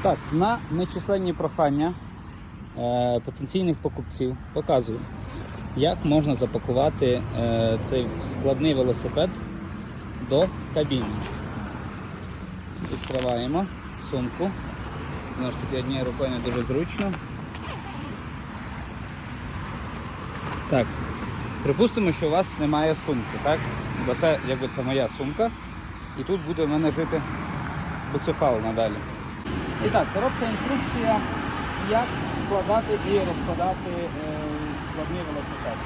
Так, на нечисленні прохання е, потенційних покупців показую, як можна запакувати е, цей складний велосипед до кабіни. Відкриваємо сумку. Знову ж таки, однією рукою не дуже зручно. Так, припустимо, що у вас немає сумки, так? Бо це якби це моя сумка. І тут буде в мене жити буцефал надалі. І так, коротка інструкція, як складати і розкладати е, складний велосипед.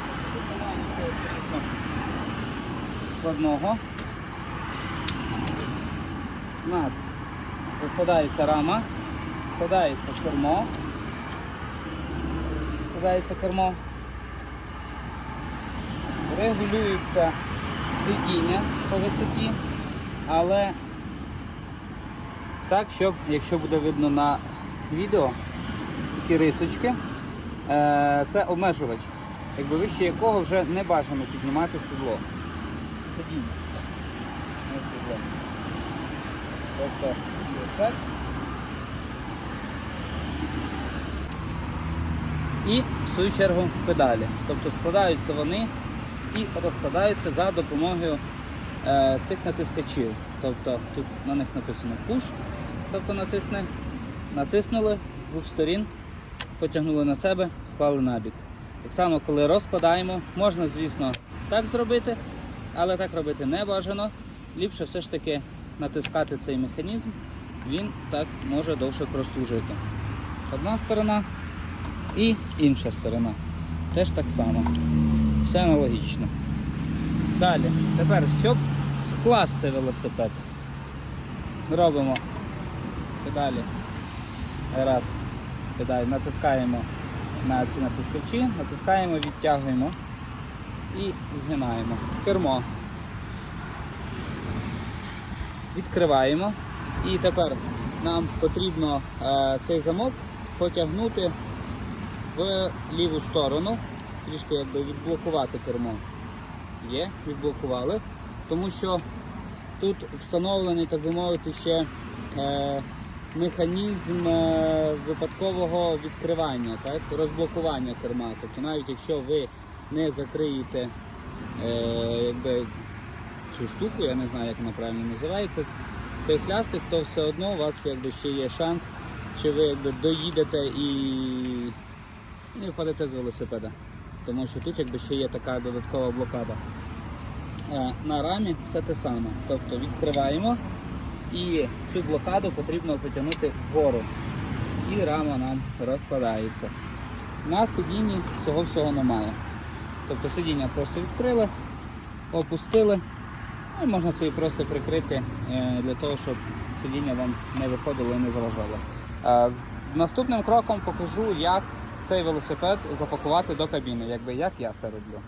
Складного. У нас розкладається рама, складається кермо. Складається кермо. Регулюється сидіння по висоті, але так, щоб, якщо буде видно на відео, такі рисочки, е, це обмежувач, якби вище якого вже не бажано піднімати сідло. Сидіння. Не сідло. Тобто ось так. І в свою чергу педалі. Тобто складаються вони і розкладаються за допомогою цих натискачів. Тобто тут на них написано push, тобто натисне, натиснули з двох сторін, потягнули на себе, склали набік. Так само, коли розкладаємо, можна, звісно, так зробити, але так робити не бажано. Ліпше все ж таки натискати цей механізм, він так може довше прослужити. Одна сторона і інша сторона. Теж так само. Все аналогічно. Далі, тепер, щоб скласти велосипед, робимо педалі. Раз, педаль, натискаємо на ці натискачі, натискаємо, відтягуємо і згинаємо. Кермо. Відкриваємо. І тепер нам потрібно е, цей замок потягнути в ліву сторону, трішки якби відблокувати кермо. Є, відблокували, тому що тут встановлений, так би мовити, ще е, механізм е, випадкового відкривання, так, розблокування керма. Тобто навіть якщо ви не закриєте е, якби, цю штуку, я не знаю, як вона правильно називається, цей хлястик, то все одно у вас якби, ще є шанс, що ви якби, доїдете і не впадете з велосипеда. Тому що тут якби ще є така додаткова блокада. Е, На рамі все те саме. Тобто відкриваємо і цю блокаду потрібно потягнути вгору. І рама нам розкладається. На сидінні цього всього немає. Тобто сидіння просто відкрили, опустили, ну, і можна собі просто прикрити е, для того, щоб сидіння вам не виходило і не заважало. Е, Наступним кроком покажу, як цей велосипед запакувати до кабіни, якби як я це роблю.